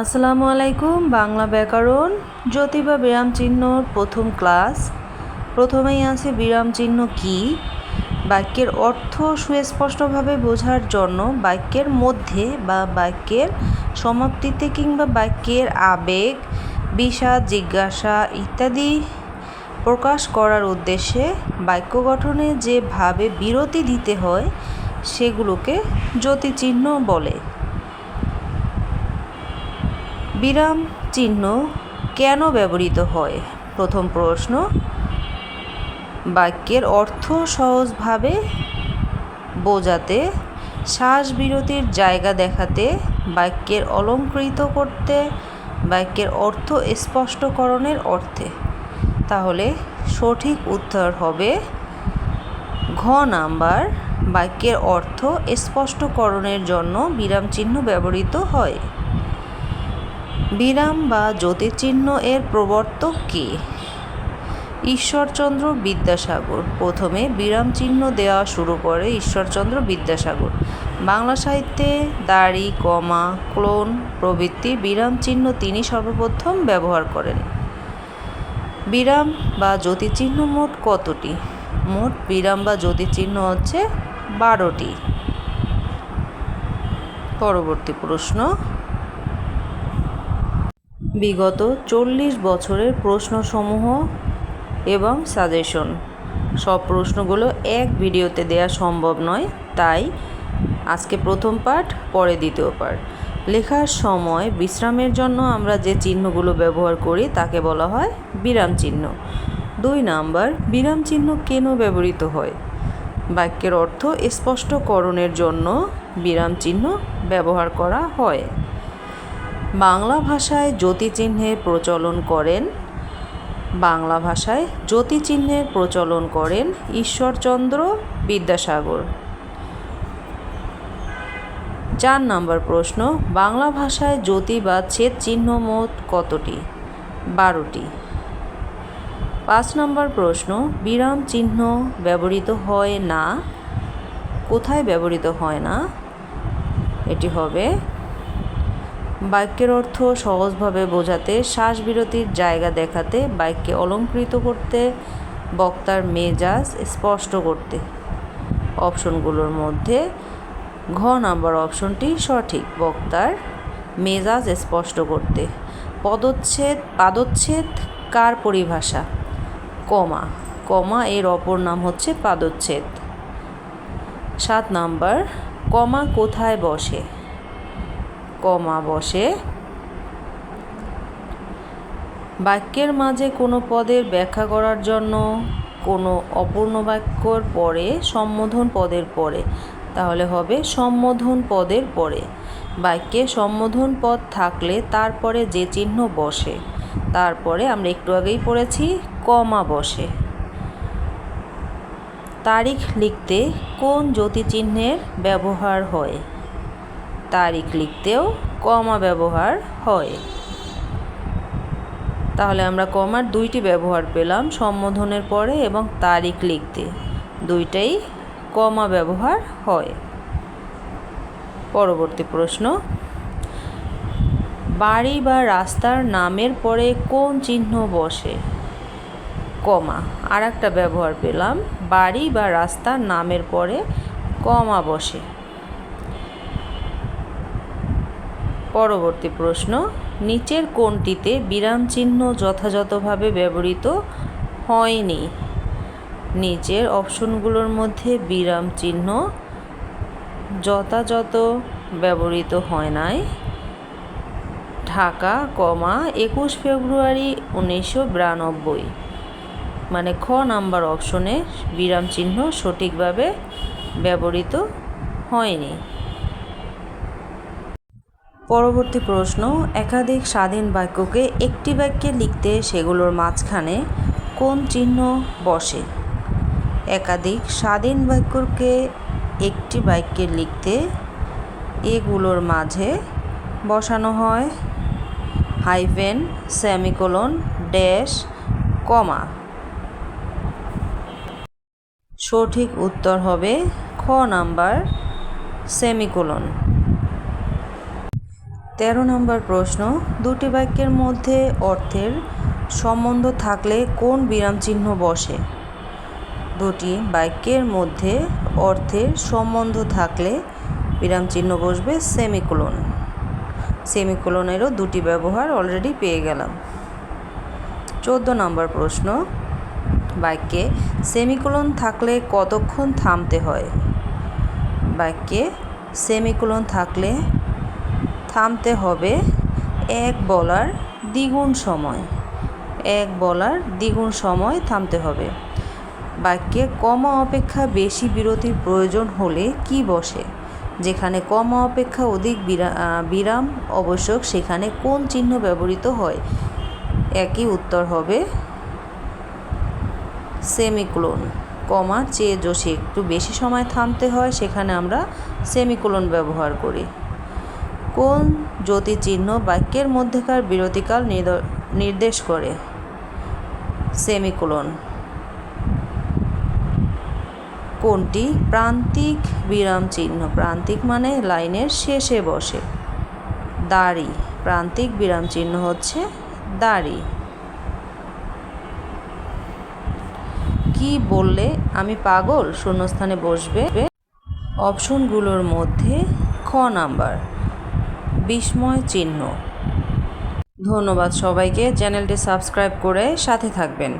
আসসালামু আলাইকুম, বাংলা ব্যাকরণ জ্যোতি বা বিরাম চিহ্নর প্রথম ক্লাস। প্রথমেই আছে বিরাম চিহ্ন কি? বাক্যের অর্থ সুস্পষ্টভাবে বোঝার জন্য বাক্যের মধ্যে বা বাক্যের সমাপ্তিতে কিংবা বাক্যের আবেগ বিষাদ জিজ্ঞাসা ইত্যাদি প্রকাশ করার উদ্দেশ্যে বাক্য গঠনে যেভাবে বিরতি দিতে হয়, সেগুলোকে জ্যোতিচিহ্ন বলে। বিরাম চিহ্ন কেন ব্যবহৃত হয়? প্রথম প্রশ্ন। বাক্যের অর্থ সহজভাবে বোঝাতে শ্বাস বিরতির জায়গা দেখাতে, বাক্যের অলঙ্কৃত করতে, বাক্যের অর্থ স্পষ্টকরণের অর্থে। তাহলে সঠিক উত্তর হবে ঘ নাম্বার। বাক্যের অর্থ স্পষ্টকরণের জন্য বিরাম চিহ্ন ব্যবহৃত হয়। বিরাম বা জ্যোতিচিহ্ন এর প্রবর্তক কে? ঈশ্বরচন্দ্র বিদ্যাসাগর। প্রথমে বিরাম চিহ্ন দেওয়া শুরু করে ঈশ্বরচন্দ্র বিদ্যাসাগর। বাংলা সাহিত্যে দাড়ি, কমা, ক্লোন প্রভৃতি বিরাম চিহ্ন তিনি সর্বপ্রথম ব্যবহার করেন। বিরাম বা জ্যোতিচিহ্ন মোট কতটি? মোট বিরাম বা জ্যোতিচিহ্ন হচ্ছে বারোটি। পরবর্তী প্রশ্ন। বিগত চল্লিশ বছরের প্রশ্নসমূহ এবং সাজেশন। সব প্রশ্নগুলো এক ভিডিওতে দেওয়া সম্ভব নয়, তাই আজকে প্রথম পাঠ, পরে দ্বিতীয় পাঠ। লেখার সময় বিশ্রামের জন্য আমরা যে চিহ্নগুলো ব্যবহার করি, তাকে বলা হয় বিরাম চিহ্ন। দুই নাম্বার, বিরাম চিহ্ন কেন ব্যবহৃত হয়? বাক্যের অর্থ স্পষ্টকরণের জন্য বিরাম চিহ্ন ব্যবহার করা হয়। বাংলা ভাষায় জ্যোতিচিহ্নের প্রচলন করেন। বাংলা ভাষায় জ্যোতিচিহ্নের প্রচলন করেন ঈশ্বরচন্দ্র বিদ্যাসাগর। চার নম্বর প্রশ্ন, বাংলা ভাষায় জ্যোতি বা ছেদ চিহ্ন মোট কতটি? বারোটি। পাঁচ নম্বর প্রশ্ন, বিরাম চিহ্ন ব্যবহৃত হয় না? কোথায় ব্যবহৃত হয় না? এটি হবে বাক্যের অর্থ সহজভাবে বোঝাতে শ্বাস বিরতির জায়গা দেখাতে, বাক্যে অলঙ্কৃত করতে, বক্তার মেজাজ স্পষ্ট করতে। অপশনগুলোর মধ্যে ঘ নাম্বার অপশনটি সঠিক, বক্তার মেজাজ স্পষ্ট করতে। পদচ্ছেদ, পাদচ্ছেদ, কার পরিভাষা? কমা কমা এর অপর নাম হচ্ছে পাদচ্ছেদ। সাত নাম্বার, কমা কোথায় বসে? কমা বসে। বাক্যের মাঝে কোনো পদের ব্যাখ্যা করার জন্য কোনো অপূর্ণ বাক্যর পরে সম্বোধন পদের পরে, তাহলে হবে সম্বোধন পদের পরে। বাক্যে সম্বোধন পদ থাকলে তারপরে যে চিহ্ন বসে, তারপরে আমরা একটু আগেই পড়েছি, কমা বসে। তারিখ লিখতে কোন জ্যোতিচিহ্নের ব্যবহার হয়? তারিখ লিখতেও কমা ব্যবহার হয়। তাহলে আমরা কমার দুইটি ব্যবহার পেলাম, সম্বোধনের পরে এবং তারিখ লিখতে। দুইটাই কমা ব্যবহার হয়। পরবর্তী প্রশ্ন। বাড়ি বা রাস্তার নামের পরে কোন চিহ্ন বসে? কমা। আর একটা ব্যবহার পেলাম, বাড়ি বা রাস্তার নামের পরে কমা বসে। পরবর্তী প্রশ্ন, নিচের কোনটিতে বিরাম চিহ্ন যথাযথভাবে ব্যবহৃত হয়নি? নিচের অপশনগুলোর মধ্যে বিরাম চিহ্ন যথাযথ ব্যবহৃত হয় নাই। ঢাকা, কমা, একুশ ফেব্রুয়ারি উনিশশো বিরানব্বই। মানে খ নাম্বার অপশনে বিরাম চিহ্ন সঠিকভাবে ব্যবহৃত হয়নি। পরবর্তী প্রশ্ন, একাধিক স্বাধীন বাক্যকে একটি বাক্যে লিখতে সেগুলোর মাঝখানে কোন চিহ্ন বসে? একাধিক স্বাধীন বাক্যকে একটি বাক্যে লিখতে এগুলোর মাঝে বসানো হয়, হাইফেন, সেমিকোলন, ড্যাশ, কমা। সঠিক উত্তর হবে খ নাম্বার, সেমিকোলন। তেরো নম্বর প্রশ্ন, দুটি বাক্যের মধ্যে অর্থের সম্বন্ধ থাকলে কোন বিরাম চিহ্ন বসে? দুটি বাক্যের মধ্যে অর্থের সম্বন্ধ থাকলে বিরাম চিহ্ন বসবে সেমিকোলন। সেমিকোলনেরও দুটি ব্যবহার অলরেডি পেয়ে গেলাম। চোদ্দ নম্বর প্রশ্ন, বাক্যে সেমিকোলন থাকলে কতক্ষণ থামতে হয়? বাক্যে সেমিকোলন থাকলে থামতে হবে এক বলার দ্বিগুণ সময়। এক বলার দ্বিগুণ সময় থামতে হবে। বাক্যে কমা অপেক্ষা বেশি বিরতির প্রয়োজন হলে কি বসে? যেখানে কমা অপেক্ষা অধিক বিরা- বিরাম আবশ্যক, সেখানে কোন চিহ্ন ব্যবহৃত হয়? একই উত্তর হবে সেমিকোলন। কমার চেয়ে যদি একটু বেশি সময় থামতে হয়, সেখানে আমরা সেমিকোলন ব্যবহার করি। কোন চিহ্ন বাক্যের মধ্যেকার বিরতিকাল নির্দ- নির্দেশ করে। সেমিকোলন। কোনটি? প্রান্তিক বিরাম চিহ্ন। প্রান্তিক মানে লাইনের শেষে বসে। দাড়ি। প্রান্তিক বিরাম চিহ্ন হচ্ছে দাড়ি। কি বললে? আমি পাগল? শূন্যস্থানে বসবে। অপশনগুলোর মধ্যে খ নাম্বার। বিস্ময় চিহ্ন। ধন্যবাদ সবাইকে। চ্যানেলটি সাবস্ক্রাইব করে সাথে থাকবেন।